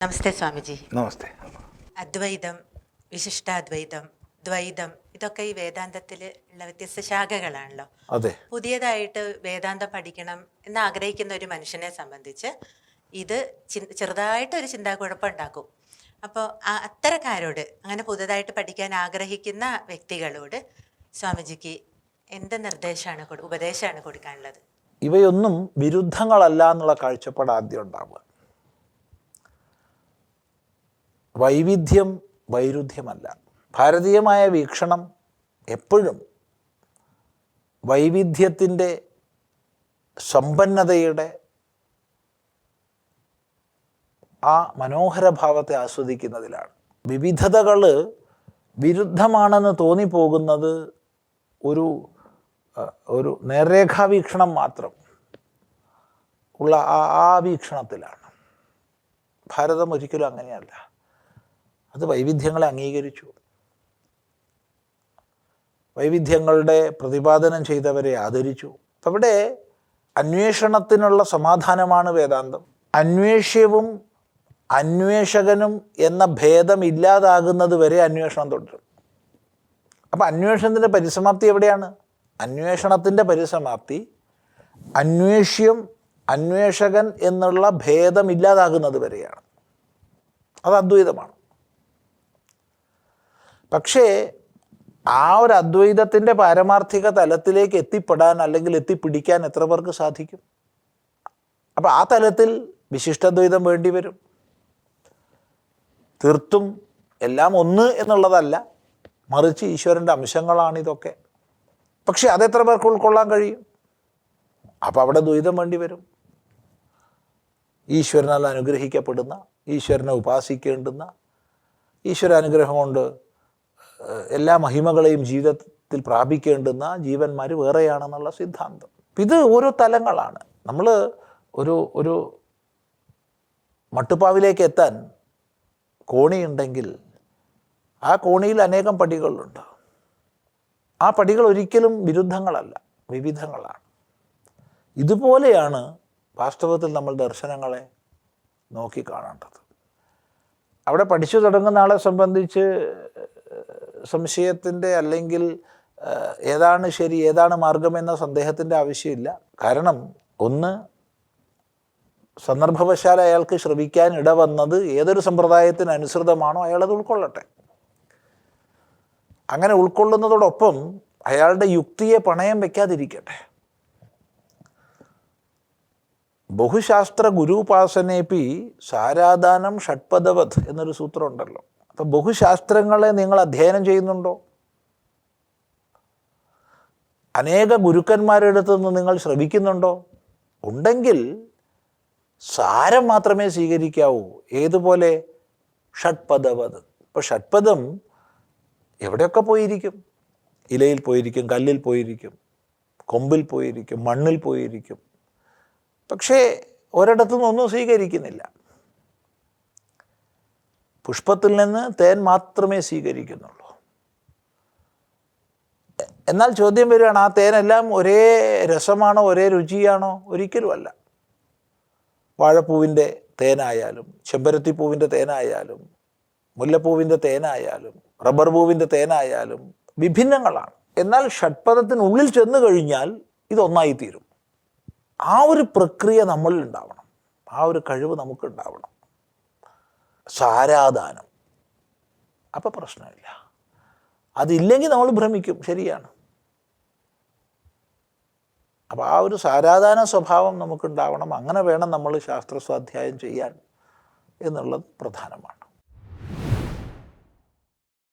നമസ്തേ സ്വാമിജി. നമസ്തേ. അദ്വൈതം വിശിഷ്ടാദ്വൈതം ദ്വൈതം ഇതൊക്കെ ഈ വേദാന്തത്തിൽ ഉള്ള വ്യത്യസ്ത ശാഖകളാണല്ലോ. അതെ. പുതിയതായിട്ട് വേദാന്തം പഠിക്കണം എന്ന് ആഗ്രഹിക്കുന്ന ഒരു മനുഷ്യനെ സംബന്ധിച്ച് ഇത് ചെറുതായിട്ട് ഒരു ചിന്താക്കുഴപ്പം ഉണ്ടാക്കും അപ്പോൾ അത്തരക്കാരോട് അങ്ങനെ പുതുതായിട്ട് പഠിക്കാൻ ആഗ്രഹിക്കുന്ന വ്യക്തികളോട് സ്വാമിജിക്ക് എന്ത് നിർദ്ദേശമാണ് ഉപദേശമാണ് കൊടുക്കാനുള്ളത്? ഇവയൊന്നും വിരുദ്ധങ്ങളല്ല എന്നുള്ള കാഴ്ചപ്പാട് ആദ്യം ഉണ്ടാവുക. വൈവിധ്യം വൈരുദ്ധ്യമല്ല. ഭാരതീയമായ വീക്ഷണം എപ്പോഴും വൈവിധ്യത്തിന്റെ സമ്പന്നതയുടെ ആ മനോഹര ഭാവത്തെ ആസ്വദിക്കുന്നതിലാണ്. വിവിധതകൾ വിരുദ്ധമാണെന്ന് തോന്നിപ്പോകുന്നത് ഒരു ഒരു നേർരേഖാ വീക്ഷണം മാത്രം ഉള്ള ആ ആ വീക്ഷണത്തിലാണ്. ഭാരതം ഒരിക്കലും അങ്ങനെയല്ല. അത് വൈവിധ്യങ്ങളെ അംഗീകരിച്ചു. വൈവിധ്യങ്ങളുടെ പ്രതിപാദനം ചെയ്തവരെ ആദരിച്ചു. അപ്പം ഇവിടെ അന്വേഷണത്തിനുള്ള സമാധാനമാണ് വേദാന്തം. അന്വേഷ്യവും അന്വേഷകനും എന്ന ഭേദം ഇല്ലാതാകുന്നത് വരെ അന്വേഷണം തുടരും. അപ്പം അന്വേഷണത്തിന്റെ പരിസമാപ്തി എവിടെയാണ്? അന്വേഷണത്തിന്റെ പരിസമാപ്തി അന്വേഷ്യം അന്വേഷകൻ എന്നുള്ള ഭേദം ഇല്ലാതാകുന്നത് വരെയാണ്. അത് അദ്വൈതമാണ്. പക്ഷേ ആ ഒരു അദ്വൈതത്തിന്റെ പാരമാർത്ഥിക തലത്തിലേക്ക് എത്തിപ്പെടാൻ അല്ലെങ്കിൽ എത്തിപ്പിടിക്കാൻ എത്ര പേർക്ക് സാധിക്കും? അപ്പോൾ ആ തലത്തിൽ വിശിഷ്ടദ്വൈതം വേണ്ടി വരും. തീർത്തും എല്ലാം ഒന്ന് എന്നുള്ളതല്ല മറിച്ച് ഈശ്വരന്റെ അംശങ്ങളാണ് ഇതൊക്കെ. പക്ഷെ അതെത്ര പേർക്ക് ഉൾക്കൊള്ളാൻ കഴിയും? അപ്പോൾ അവിടെ ദ്വൈതം വേണ്ടി വരും. ഈശ്വരനാൽ അനുഗ്രഹിക്കപ്പെടുന്ന ഈശ്വരനെ ഉപാസിക്കേണ്ടുന്ന ഈശ്വര അനുഗ്രഹം കൊണ്ട് എല്ലാ മഹിമകളെയും ജീവിതത്തിൽ പ്രാപിക്കേണ്ടുന്ന ജീവന്മാർ വേറെയാണെന്നുള്ള സിദ്ധാന്തം. ഇത് ഓരോ തലങ്ങളാണ്. നമ്മൾ ഒരു ഒരു മട്ടുപ്പാവിലേക്ക് എത്താൻ കോണിയുണ്ടെങ്കിൽ ആ കോണിയിൽ അനേകം പടികളുണ്ട്. ആ പടികൾ ഒരിക്കലും വിരുദ്ധങ്ങളല്ല വിവിധങ്ങളാണ്. ഇതുപോലെയാണ് വാസ്തവത്തിൽ നമ്മൾ ദർശനങ്ങളെ നോക്കിക്കാണേണ്ടത് അവിടെ പഠിച്ചു തുടങ്ങുന്ന ആളെ സംബന്ധിച്ച് സംശയത്തിന്റെ അല്ലെങ്കിൽ ഏതാണ് ശരി ഏതാണ് മാർഗം എന്ന സന്ദേഹത്തിന്റെ ആവശ്യമില്ല. കാരണം ഒന്ന് സന്ദർഭവശാൽ അയാൾക്ക് ശ്രമിക്കാൻ ഇടവന്നത് ഏതൊരു സമ്പ്രദായത്തിന് അനുസൃതമാണോ അയാളത് ഉൾക്കൊള്ളട്ടെ. അങ്ങനെ ഉൾക്കൊള്ളുന്നതോടൊപ്പം അയാളുടെ യുക്തിയെ പണയം വയ്ക്കാതിരിക്കട്ടെ ബഹുശാസ്ത്ര ഗുരുപാസനേപ്പി സാരാധാനം ഷഡ്പദവത് എന്നൊരു സൂത്രം അപ്പം ബഹുശാസ്ത്രങ്ങളെ നിങ്ങൾ അധ്യയനം ചെയ്യുന്നുണ്ടോ? അനേക ഗുരുക്കന്മാരുടെ അടുത്ത് നിന്ന് നിങ്ങൾ ശ്രമിക്കുന്നുണ്ടോ ഉണ്ടെങ്കിൽ സാരം മാത്രമേ സ്വീകരിക്കാവൂ. ഏതുപോലെ? ഷഡ്പദവത് ഇപ്പോൾ ഷഡ്പദം എവിടെയൊക്കെ പോയിരിക്കും? ഇലയിൽ പോയിരിക്കും കല്ലിൽ പോയിരിക്കും കൊമ്പിൽ പോയിരിക്കും മണ്ണിൽ പോയിരിക്കും. പക്ഷേ ഒരിടത്തു നിന്നൊന്നും സ്വീകരിക്കുന്നില്ല. പുഷ്പത്തിൽ നിന്ന് തേൻ മാത്രമേ സ്വീകരിക്കുന്നുള്ളൂ. എന്നാൽ ചോദ്യം വരികയാണ് ആ തേനെല്ലാം ഒരേ രസമാണോ ഒരേ രുചിയാണോ? ഒരിക്കലുമല്ല. വാഴപ്പൂവിന്റെ തേനായാലും ചെമ്പരത്തിപ്പൂവിന്റെ തേനായാലും മുല്ലപ്പൂവിന്റെ തേനായാലും റബ്ബർ പൂവിന്റെ തേനായാലും വിഭിന്നങ്ങളാണ്. എന്നാൽ ഷഡ്പദത്തിനുള്ളിൽ ചെന്ന് കഴിഞ്ഞാൽ ഇതൊന്നായി തീരും ആ ഒരു പ്രക്രിയ നമ്മളിൽ ഉണ്ടാവണം. ആ ഒരു കഴിവ് നമുക്ക് ഉണ്ടാവണം സാരാദാനം. അപ്പോൾ പ്രശ്നമില്ല. അതില്ലെങ്കിൽ നമ്മൾ ഭ്രമിക്കും. ശരിയാണ്. അപ്പോൾ ആ ഒരു സാരാധാന സ്വഭാവം നമുക്കുണ്ടാവണം. അങ്ങനെ വേണം നമ്മൾ ശാസ്ത്ര സ്വാധ്യായം ചെയ്യാൻ എന്നുള്ളത് പ്രധാനമാണ്.